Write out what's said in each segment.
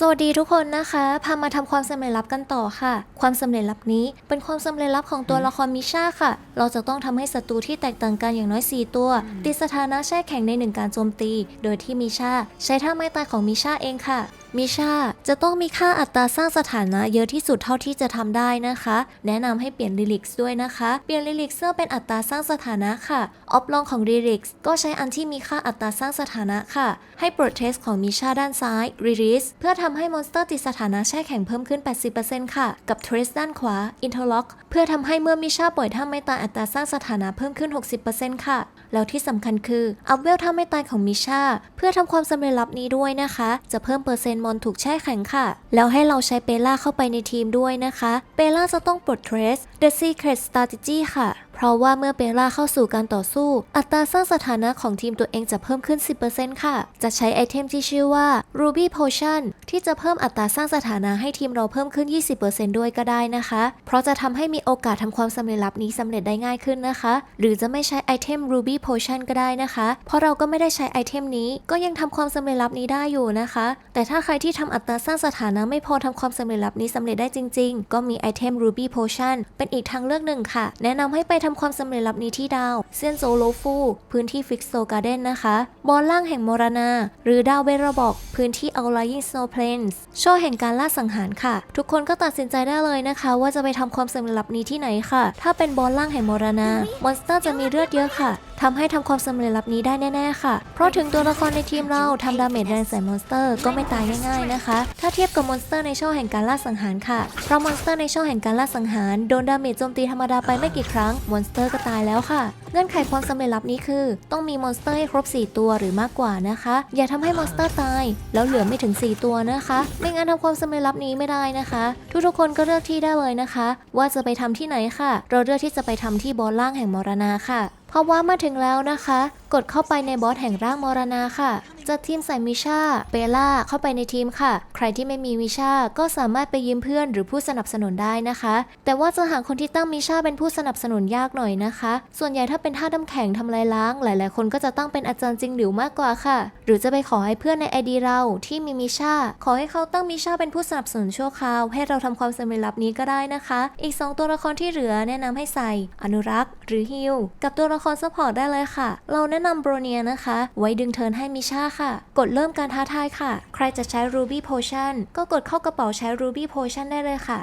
สวัสดีทุกคนนะคะ พามาทำความสำเร็จลับกันต่อค่ะ ความสำเร็จลับนี้เป็นความสำเร็จลับของตัวละครมิชาค่ะ เราจะต้องทำให้ศัตรูที่แตกต่างกันอย่างน้อย 4 ตัว ติดสถานะแช่แข็งในหนึ่งการโจมตี โดยที่มิชาใช้ท่าไม้ตายของมิชาเองค่ะ มิชาจะต้องมีค่าอัตราสร้างสถานะเยอะที่สุดเท่าที่จะทำได้นะคะ แนะนำให้เปลี่ยนลิลิกส์ด้วยนะคะ เปลี่ยนลิลิกส์เพื่อเป็นอัตราสร้างสถานะค่ะ ออฟลองของลิลิกส์ก็ใช้อันที่มีค่าอัตราสร้างสถานะค่ะ ให้โปรเทสของมิชาด้านซ้าย Release เพื่อทำให้มอนสเตอร์ติดสถานะแช่แข็งเพิ่มขึ้น 80%ค่ะ กับ Trace ด้านขวา Interlock เพื่อทำให้เมื่อมิชาปล่อยท่าไม่ตายอัตราสร้างสถานะเพิ่มขึ้น 60%ค่ะ แล้วที่สำคัญคืออัพเวลท่าไม่ตายของมิชาเพื่อทำความสำเร็จลับนี้ด้วยนะคะ จะเพิ่มเปอร์เซ็นต์มอนถูกแช่แข็งค่ะ แล้วให้เราใช้เปล่าเข้าไปในทีมด้วยนะคะ เปล่าจะต้องปลดเทรส The Secret Strategy ค่ะ เพราะว่าเมื่อเปล่าเข้าสู่การต่อสู้ อัตราสร้างสถานะของทีมตัวเองจะเพิ่มขึ้น 10%ค่ะ จะใช้ไอเทมที่ชื่อว่า Ruby Potion ที่จะเพิ่มอัตราสร้างสถานะให้ทีมเราเพิ่มขึ้น 20%ด้วยก็ได้นะคะ เพราะจะทำให้มีโอกาสทำความสำเร็จลับนี้สำเร็จได้ง่ายขึ้นนะคะ หรือจะไม่ใช้ไอเทม Ruby Potion ก็ได้นะคะ เพราะเราก็ไม่ได้ใช้ไอเทมนี้ ก็ยังทำความสำเร็จลับนี้ได้อยู่นะคะ แต่ถ้าใครที่ทำอัตราสร้างสถานะไม่พอทำความสำเร็จลับนี้สำเร็จได้จริง ๆ ก็มีไอเทม Ruby Potion เป็นอีกทางเลือกหนึ่งค่ะ แนะนำให้ไปทำความสำเร็จลับนี้ที่ดาวเซียนโซโลฟู พื้นที่ฟิกโซการ์เดนนะคะ บอลล่างแห่งมรณา หรือดาวเบระบอก พื้นที่เอาลายิงสโนว์เพลนส์ช่อแห่งการล่าสังหารค่ะ ทุกคนก็ตัดสินใจได้เลยนะคะ ว่าจะไปทำความสำเร็จลับนี้ที่ไหนค่ะ ถ้าเป็นบอลล่างแห่งมรณามอนสเตอร์จะมีเลือดเยอะค่ะทำให้ทำความสำเร็จลับนี้ได้แน่ๆค่ะ เพราะถึงตัวละครในทีมเราทำดาเมจแรงใส่มอนสเตอร์ก็ไม่ตายง่ายๆนะคะ ถ้าเทียบกับมอนสเตอร์ในช่องแห่งการล่าสังหารค่ะ เพราะมอนสเตอร์ในช่องแห่งการล่าสังหารโดนดาเมจโจมตีธรรมดาไปไม่กี่ครั้งมอนสเตอร์ก็ตายแล้วค่ะเงื่อนไขความสำเร็จลับนี้คือ ต้องมีมอนสเตอร์ให้ครบ 4 ตัวหรือมากกว่านะคะ อย่าทำให้มอนสเตอร์ตาย แล้วเหลือไม่ถึง 4 ตัวนะคะ ไม่งั้นทำความสำเร็จลับนี้ไม่ได้นะคะ ทุกๆคนก็เลือกที่ได้เลยนะคะ ว่าจะไปทำที่ไหนค่ะ เราเลือกที่จะไปทำที่บอลล่างแห่งมรณาค่ะพราะว่าเมื่อถึงแล้วนะคะ กดเข้าไปในบอสแห่งร่างมรณาค่ะ จัดทีมใส่มิชาเปล่าเข้าไปในทีมค่ะ ใครที่ไม่มีมิชาก็สามารถไปยืมเพื่อนหรือผู้สนับสนุนได้นะคะ แต่ว่าจะหาคนที่ตั้งมิชาเป็นผู้สนับสนุนยากหน่อยนะคะ ส่วนใหญ่ถ้าเป็นท่าดำแข็งทำลายล้าง หลาย ๆ คนก็จะตั้งเป็นอาจารย์จริงหลิวมากกว่าค่ะ หรือจะไปขอให้เพื่อนในไอดีเราที่มีมิชาขอให้เขาตั้งมิชาเป็นผู้สนับสนุนชั่วคราว ให้เราทำความสำเร็จลับนี้ก็ได้นะคะ อีก 2 ตัวละครที่เหลือแนะนำให้ใส่ อนุรักษ์ หรือฮิลกับตัวละครซัพพอร์ตได้เลยค่ะ เราแนะนำโบรเนียนะคะ ไว้ดึงเทินให้มิชาค่ะ กดเริ่มการท้าทายค่ะ ใครจะใช้ Ruby Potion ก็กดเข้ากระเป๋าใช้ Ruby Potion ได้เลยค่ะ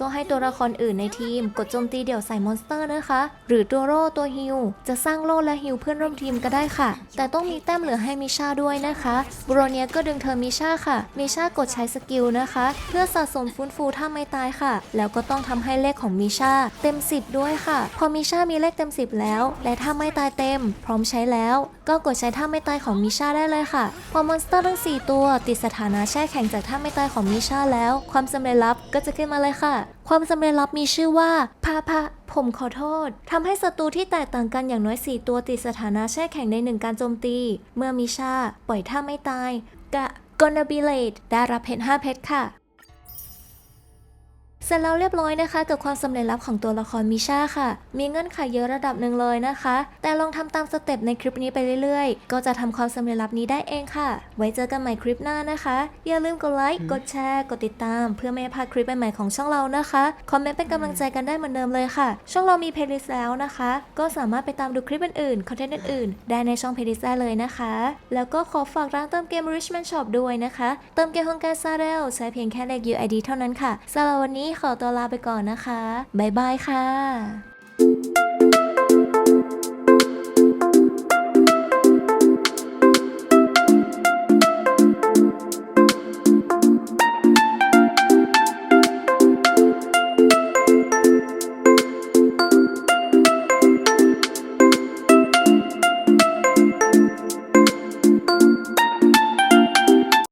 ก็ให้ตัวละครอื่นในทีม กดโจมตีเดี่ยวใส่มอนสเตอร์นะคะ หรือตัวโร่ตัวฮิลจะสร้างโล่และฮิลเพื่อนร่วมทีมก็ได้ค่ะ แต่ต้องมีแต้มเหลือให้มิชาด้วยนะคะบรเนียก็ดึงเธอมิชาค่ะมิชากดใช้สกิลนะคะ เพื่อสะสมฟื้นฟูถ้าไม่ตายค่ะ แล้วก็ต้องทำให้เลขของมิชาเต็ม 10 ด้วยค่ะ พอมิชามีเลขเต็ม 10 แล้ว และถ้าไม่ตายเต็ม พร้อมใช้แล้ว ก็กดใช้ท่าไม่ตายของมิชาได้เลยค่ะพอมอนสเตอร์ทั้ง 4 ตัว ติดสถานะแช่แข็งจากท่าไม่ตายของมิชาแล้ว ความสำเร็จลับก็จะขึ้นมาเลยค่ะความสำเร็จลับมีชื่อว่าพาพาผมขอโทษทำให้ศัตรูที่แตกต่างกันอย่างน้อย 4 ตัวติดสถานะแช่แข็งในหนึ่งการโจมตี เมื่อมิชา ปล่อยท่าไม่ตาย กะกอนบิเลตได้รับเพชร5เพชรค่ะ สร็จแล้วเรียบร้อยนะคะกับความสำเร็จลับของตัวละครมิชาค่ะ มีเงื่อนไขเยอะระดับหนึ่งเลยนะคะ แต่ลองทำตามสเต็ปในคลิปนี้ไปเรื่อยๆ ก็จะทำความสำเร็จลับนี้ได้เองค่ะ ไว้เจอกันใหม่คลิปหน้านะคะ อย่าลืมกดไลค์กดแชร์กดติดตาม เพื่อไม่ให้พลาดคลิปใหม่ๆของช่องเรานะคะคอมเมนต์เป็นกำลังใจกันได้เหมือนเดิมเลยค่ะ ช่องเรามีเพลย์ลิสต์แล้วนะคะ ก็สามารถไปตามดูคลิปอื่นๆคอนเทนต์อื่นๆได้ในช่องเพลย์ลิสต์ได้เลยนะคะ แล้วก็ขอฝากร้านเติมเกม Richman Shop ด้วยนะคะ เติมเกมฮองการซาเรลใช้เพียงแค่เลข UID เท่านั้นค่ะสำหรับวันนี้ขอตัวลาไปก่อนนะคะ บ๊ายบายค่ะ